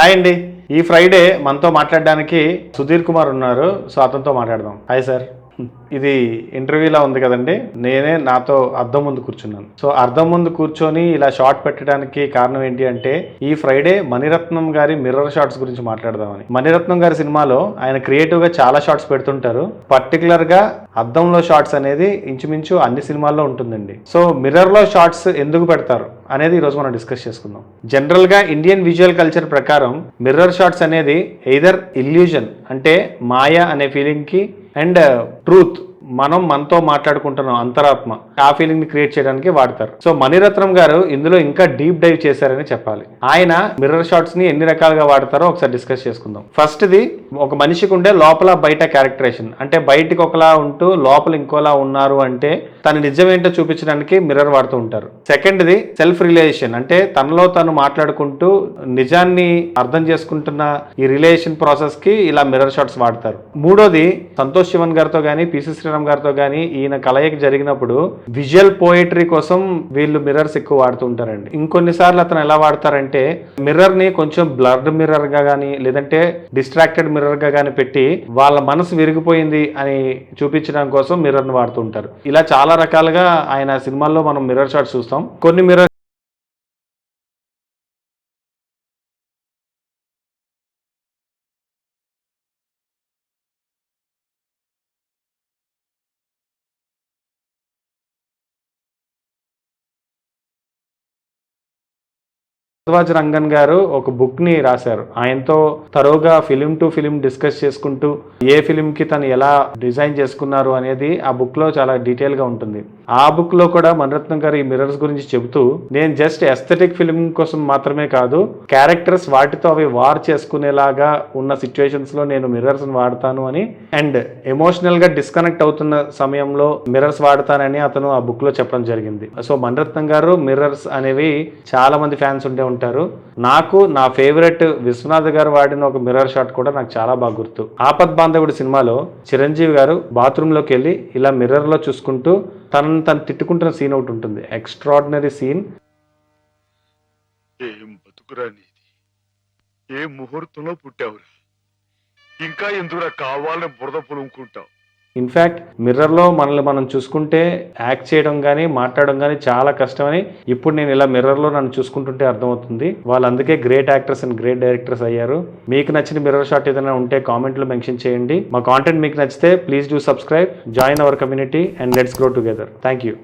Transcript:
Hi అండి. ఈ Friday మనతో మాట్లాడడానికి సుధీర్ కుమార్ ఉన్నారు. సో అతనితో మాట్లాడదాం. Hi sir. ఇది ఇంటర్వ్యూలా ఉంది కదండి. నేనే నాతో అద్దం ముందు కూర్చున్నాను. సో అర్థం ముందు కూర్చొని ఇలా షార్ట్ పెట్టడానికి కారణం ఏంటి అంటే ఈ ఫ్రైడే మణిరత్నం గారి మిర్రర్ షార్ట్స్ గురించి మాట్లాడదామని. మణిరత్నం గారి సినిమాలో ఆయన క్రియేటివ్గా చాలా షార్ట్స్ పెడుతుంటారు. పర్టికులర్గా అద్దంలో షార్ట్స్ అనేది ఇంచుమించు అన్ని సినిమాల్లో ఉంటుందండి. సో మిర్రర్లో షార్ట్స్ ఎందుకు పెడతారు అనేది ఈరోజు మనం డిస్కస్ చేసుకుందాం. జనరల్గా ఇండియన్ విజువల్ కల్చర్ ప్రకారం మిర్రర్ షార్ట్స్ అనేది ఎయిదర్ ఇల్యూజన్ అంటే మాయ అనే ఫీలింగ్ కి అండ్ ట్రూత్ మనం మనతో మాట్లాడుకుంటున్నాం అంతరాత్మ. ఆ ఫీలింగ్ని క్రియేట్ చేయడానికి వాడతారు. సో మణిరత్నం గారు ఇందులో ఇంకా డీప్ డైవ్ చేశారని చెప్పాలి. ఆయన మిర్రర్ షాట్స్ని ఎన్ని రకాలుగా వాడతారో ఒకసారి డిస్కస్ చేసుకుందాం. ఫస్ట్ ది ఒక మనిషికి ఉండే లోపల బయట క్యారెక్టరేషన్ అంటే బయటికి ఒకలా ఉంటూ లోపల ఇంకోలా ఉన్నారు అంటే తన నిజమేంటో చూపించడానికి మిర్రర్ వాడుతూ ఉంటారు. సెకండ్ ది సెల్ఫ్ రిలేషన్ అంటే తనలో తను మాట్లాడుకుంటూ నిజాన్ని అర్థం చేసుకుంటున్న ఈ రిలేషన్ ప్రాసెస్కి ఇలా మిర్రర్ షాట్స్ వాడతారు. మూడోది సంతోష్ శివన్ గారితో కానీ పిసి శ్రీరామ్ గారితో కానీ ఈయన కలయిక జరిగినప్పుడు విజువల్ పోయిటరీ కోసం వీళ్ళు మిర్రర్స్ ఎక్కువ వాడుతూ ఉంటారండి. ఇంకొన్నిసార్లు అతను ఎలా వాడతారంటే మిర్రర్ని కొంచెం బ్లర్డ్ మిర్రర్గా కానీ లేదంటే డిస్ట్రాక్టెడ్ మిర్రర్గా కానీ పెట్టి వాళ్ళ మనసు విరిగిపోయింది అని చూపించడం కోసం మిర్రర్ని వాడుతుంటారు ఇలా చాలా రకాలుగా ఆయన సినిమాల్లో మనం మిర్రర్ షాట్స్ చూస్తాం. కొన్ని మిర్రర్ భరద్వాజ్ రంగన్ గారు ఒక బుక్ని రాశారు. ఆయనతో తరోగా ఫిలిం టు ఫిలిం డిస్కస్ చేసుకుంటూ ఏ ఫిలిం కి తను ఎలా డిజైన్ చేసుకున్నారు అనేది ఆ బుక్లో చాలా డీటెయిల్గా ఉంటుంది. ఆ బుక్లో కూడా మణిరత్నం గారు ఈ మిర్రర్స్ గురించి చెబుతూ నేను జస్ట్ ఎస్థెటిక్ ఫిలిం కోసం మాత్రమే కాదు క్యారెక్టర్స్ వాటితో అవి వార్ చేసుకునేలాగా ఉన్న సిచ్యువేషన్స్లో నేను మిర్రర్స్ వాడతాను అని అండ్ ఎమోషనల్గా డిస్కనెక్ట్ అవుతున్న సమయంలో మిర్రర్స్ వాడతానని అతను ఆ బుక్లో చెప్పడం జరిగింది. సో మణిరత్నం గారు మిర్రర్స్ అనేవి చాలా మంది ఫ్యాన్స్ ఉండే ఉంటారు. నాకు నా ఫేవరెట్ విశ్వనాథ్ గారు వాడిన ఒక మిర్రర్ షాట్ కూడా నాకు చాలా బాగా గుర్తు. ఆపద్ బాంధవుడి సినిమాలో చిరంజీవి గారు బాత్రూమ్లోకి వెళ్ళి ఇలా మిర్రర్లో చూసుకుంటూ తనను తను తిట్టుకుంటున్న సీన్ ఒకటి ఉంటుంది. ఎక్స్ట్రాడినరీ సీన్ ఏం ఏ ముహూర్తంలో పుట్టావురా? ఇంకా ఎందుకు కావాలని బురద పులుముకుంటావు? ఇన్ఫ్యాక్ట్ మిర్రర్లో మనల్ని మనం చూసుకుంటే యాక్ట్ చేయడం కానీ మాట్లాడడం కానీ చాలా కష్టమని ఇప్పుడు నేను ఇలా మిర్రర్లో నన్ను చూసుకుంటుంటే అర్థమవుతుంది. వాళ్ళు అందుకే great actors and great directors అయ్యారు. మీకు నచ్చిన మిర్రర్ షాట్ ఏదైనా ఉంటే కామెంట్లో మెన్షన్ చేయండి. మా కాంటెంట్ మీకు నచ్చితే please do subscribe join our community and let's grow together thank you